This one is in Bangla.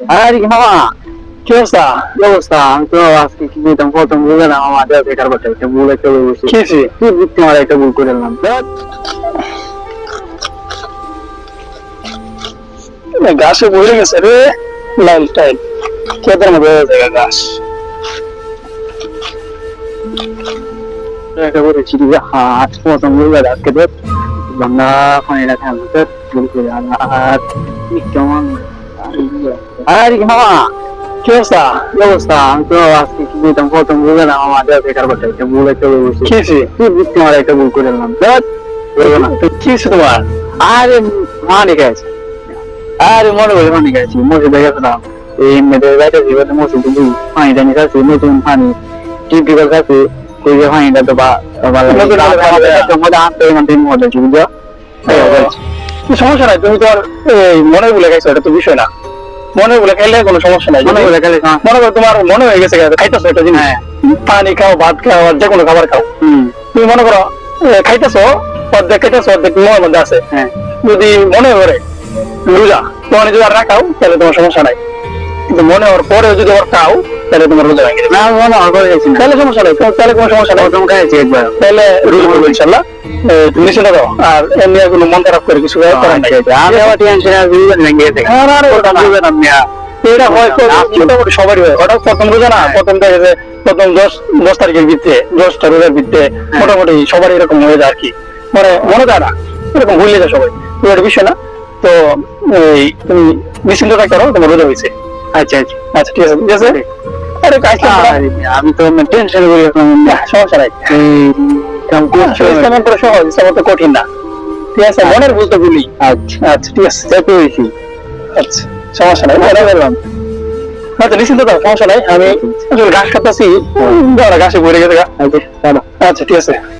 আরে মামা কি অবস্থা কি অবস্থা আমি তো আজকে কি দিতাম প্রথম বুঝে না মামা দেওয়া বেকার করতে একটা ভুল একটা ভুল বসে কি কি বুঝতে আমার একটা ভুল করে নিলাম গাছে বইরে গেছে রে লাইল টাইল খেতের মধ্যে হয়ে যায় গাছ একটা করে চিড়ি হাত প্রথম বুঝে আজকে তো বাংলা পানিটা খেলতে ভুল করে হাত কেমন আরে মামা কি অবস্থা কি অবস্থা আমি তো আজকে কি দিতাম প্রথম বুঝে না মামা দেওয়া বেকার করতে একটা ভুল ভুল বসে কি হয়েছে? কি বুঝতে আমার একটা ভুল করে নিলাম না তো কি হয়েছে তোমার আরে মানে গেছে আরে মনে করে মানে গেছি মসজিদে গেছিলাম এই মেয়েদের বাইরে জীবনে মসজিদ কিন্তু পানিটা নিয়ে যাচ্ছি নতুন পানি টিপি করে যাচ্ছি সেই যে পানিটা তো বা ভালো লাগে। আনতে মানে মজা কি সমস্যা নাই তুমি তোমার মনে বলে গেছো এটা তো বিষয় না। মনে বলে খাইলে কোনো সমস্যা নাই। মনে করে গেলে মনে করো তোমার মনে হয়ে গেছে খাইতেছো একটা জিনিস। হ্যাঁ। পানি খাও ভাত খাও আর যে কোনো খাবার খাও। তুমি মনে করো খাইতেছো অর্ধেক খাইতেছো অর্ধেক মনের মধ্যে আছে। হ্যাঁ। যদি মনে করে রোজা তোমার যদি আর না খাও তাহলে তোমার সমস্যা নাই। কিন্তু মনে হওয়ার পরেও যদি আবার খাও তাহলে তোমার রোজা ভেঙে না হয় গেছি তাহলে সমস্যা নাই তাহলে কোনো সমস্যা নাই। প্রথম খাইছি একবার। তাহলে রোজা করব ইনশাল্লাহ তুমি নিশ্চিন্ত দাও। আর এমনি কোনো মন খারাপ করে কিছু করার নাই। আমি আবার টেনশন আর না গিয়েছে আর ওটা না। এটা হয়তো মোটামুটি সবারই হয়। ওটা প্রথম রোজা না প্রথম থেকে যে প্রথম দশ দশ তারিখের ভিত্তিতে দশটা রোজার ভিত্তিতে মোটামুটি সবারই এরকম হয়ে যায় আর কি। মানে মনে যায় না এরকম ভুলে যায় সবাই। এটা বিষয় না। তো এই তুমি নিশ্চিন্তটা করো তোমার রোজা হয়েছে। আচ্ছা আচ্ছা। আচ্ছা ঠিক আছে ঠিক আছে। আমি তো টেনশন করি সমস্যা নাই। এই ইসলামের পরে সহজ ইসলামের তো কঠিন না। ঠিক আছে মনের ভুল ভুলি আচ্ছা। আচ্ছা ঠিক আছে। এত হয়েছি। আচ্ছা সমস্যা নাই মনে করলাম। আচ্ছা নিশ্চিন্ত সমস্যা নাই। আমি ঘাস কাটতেছি ঘাসে ভরে গেছে। আচ্ছা আচ্ছা ঠিক আছে।